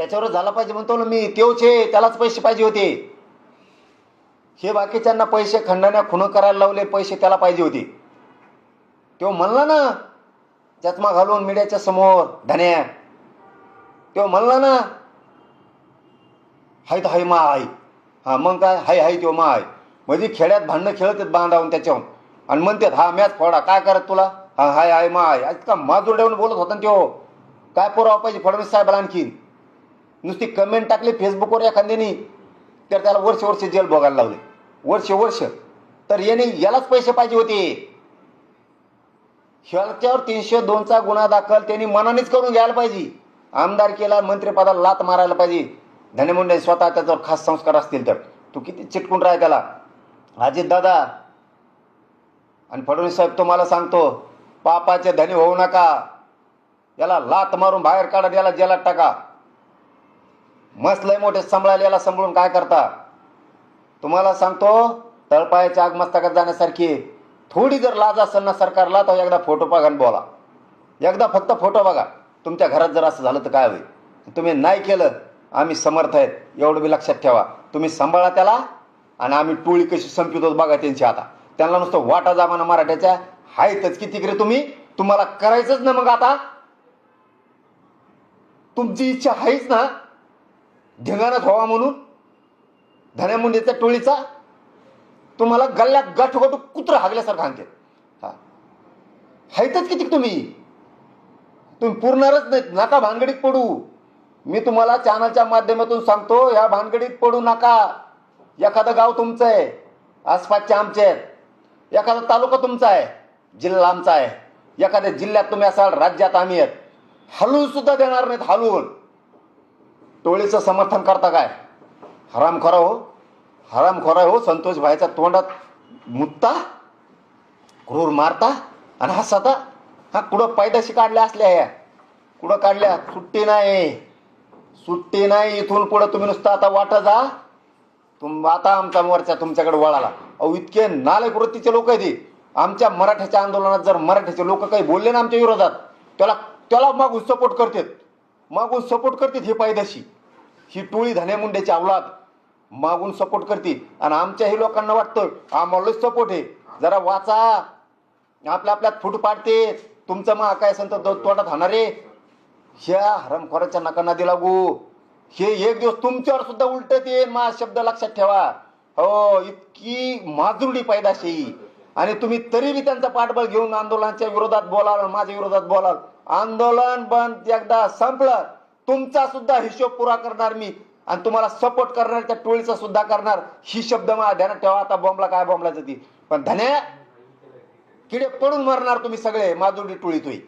त्याच्यावर झाला पाहिजे म्हणतो ना मी तेवच आहे त्यालाच पैसे पाहिजे होते. हे बाकीच्यांना पैसे खंडाण्या खुणं करायला लावले पैसे त्याला पाहिजे होते. तो म्हणला ना चष्मा घालून मीडियाच्या समोर धन्या. तो म्हणला ना हाय तर हाय मा हाय हा मग काय? हाय हाय तो मा हाय म्हणजे खेड्यात भांडणं खेळत आहेत बांधावून त्याच्यावर आणि म्हणतात हा मॅच फोडा काय करत तुला? हा हाय हाय मा हाय आज का माजुरड्यावरून बोलत होता ना तो काय पुरावा पाहिजे फडणवीस साहेबाला आणखीन? नुसती कमेंट टाकली फेसबुकवर एखाद्यानी तर त्याला वर्ष वर्ष जेल भोगायला लावले. वर्ष वर्ष. तर याने यालाच पैसे पाहिजे होते. ह्याच्यावर तीनशे दोनचा गुन्हा दाखल त्यांनी मनानेच करून घ्यायला पाहिजे. आमदार केला मंत्रिपदाला लात मारायला पाहिजे. धनमुंडे स्वतः त्याच्यावर खास संस्कार असतील तर. तू किती चिटकून राह त्याला. अजित दादा आणि फडणवीस साहेब तुम्हाला सांगतो पापाचे धनी होऊ नका. याला लात मारून बाहेर काढा याला जेलात टाका. मस्त लय मोठे सांभाळायला याला सांभाळून काय करता? तुम्हाला सांगतो तळपायाच्या आग मस्तकात जाण्यासारखी थोडी जर लाज असेल ना सरकारला तर एकदा फोटो बघा आणि बोला. एकदा फक्त फोटो बघा. तुमच्या घरात जर असं झालं तर काय होईल? तुम्ही नाही केलं आम्ही समर्थ आहेत. एवढं बी लक्षात ठेवा. तुम्ही सांभाळा त्याला आणि आम्ही टोळी कशी संपितो बघा त्यांची आता. त्यांना नुसतं वाटा जामाना मराठ्याच्या आहेतच की तिकडे तुम्ही? तुम्हाला करायचंच ना मग आता. तुमची इच्छा आहेच ना. धिंगाणात व्हावा म्हणून. धन्यामुंडीच्या टोळीचा तुम्हाला गल्ल्यात गठ कुत्र हागल्यासारखं हाणते. हा. हायतच किती तुम्ही? तुम्ही पुरणारच नाहीत. नका भानगडीत पडू. मी तुम्हाला चॅनलच्या माध्यमातून सांगतो ह्या भानगडीत पडू नका. एखादं गाव तुमचं आहे. आसपासचे आमचे आहेत. एखादा तालुका तुमचा आहे. जिल्हा आमचा आहे. एखाद्या जिल्ह्यात तुम्ही असाल राज्यात आम्ही आहेत. हलवून सुद्धा देणार नाहीत हलवून. टोळीचं समर्थन करता काय? हरामखोरा हो. हरामखोरा हो संतोष भाईच्या तोंडात मुत्ता क्रूर मारता आणि हसता हा कुठं पायदशी काढल्या असल्या ह्या? कुठं काढल्या? सुट्टी नाही. सुट्टी नाही इथून पुढं तुम्ही नुसतं आता वाटा जा. तुम आता आमचा मोर्चा तुमच्याकडे वळाला. अहो इतके नालायक वृत्तीचे लोक आहेत आमच्या मराठ्याच्या आंदोलनात जर मराठ्याचे लोक काही बोलले ना आमच्या विरोधात त्याला त्याला मागून सपोर्ट करतात. मागून सपोर्ट करतात हे पायदाशी. ही टोळी धन्यामुंड्याची अवलाद. मागून सपोर्ट करते आणि आमच्याही लोकांना वाटतं आम्हाला सपोर्ट आहे. जरा वाचा. आपल्या आपल्यात फूट पाडते. तुमचं मग काय संत होणार आहे? ह्या हरमखोराच्या नका दिला गो हे एक दिवस तुमच्यावर सुद्धा उलट ते मा शब्द लक्षात ठेवा. हो इतकी माजुरडी पैदाशी. आणि तुम्ही तरी बी त्यांचा पाठबळ घेऊन आंदोलनाच्या विरोधात बोलाल माझ्या विरोधात बोलाल. आंदोलन बंद एकदा संपलं. तुमचा सुद्धा हिशोब पुरा करणार मी. आणि तुम्हाला सपोर्ट करणार त्या टोळीचा सुद्धा करणार. ही शब्द मला ध्यानात ठेवा. आता बॉम्बला काय बॉम्बला जाती पण धन्या किडे पडून मरणार तुम्ही सगळे माधुरी टोळीत होई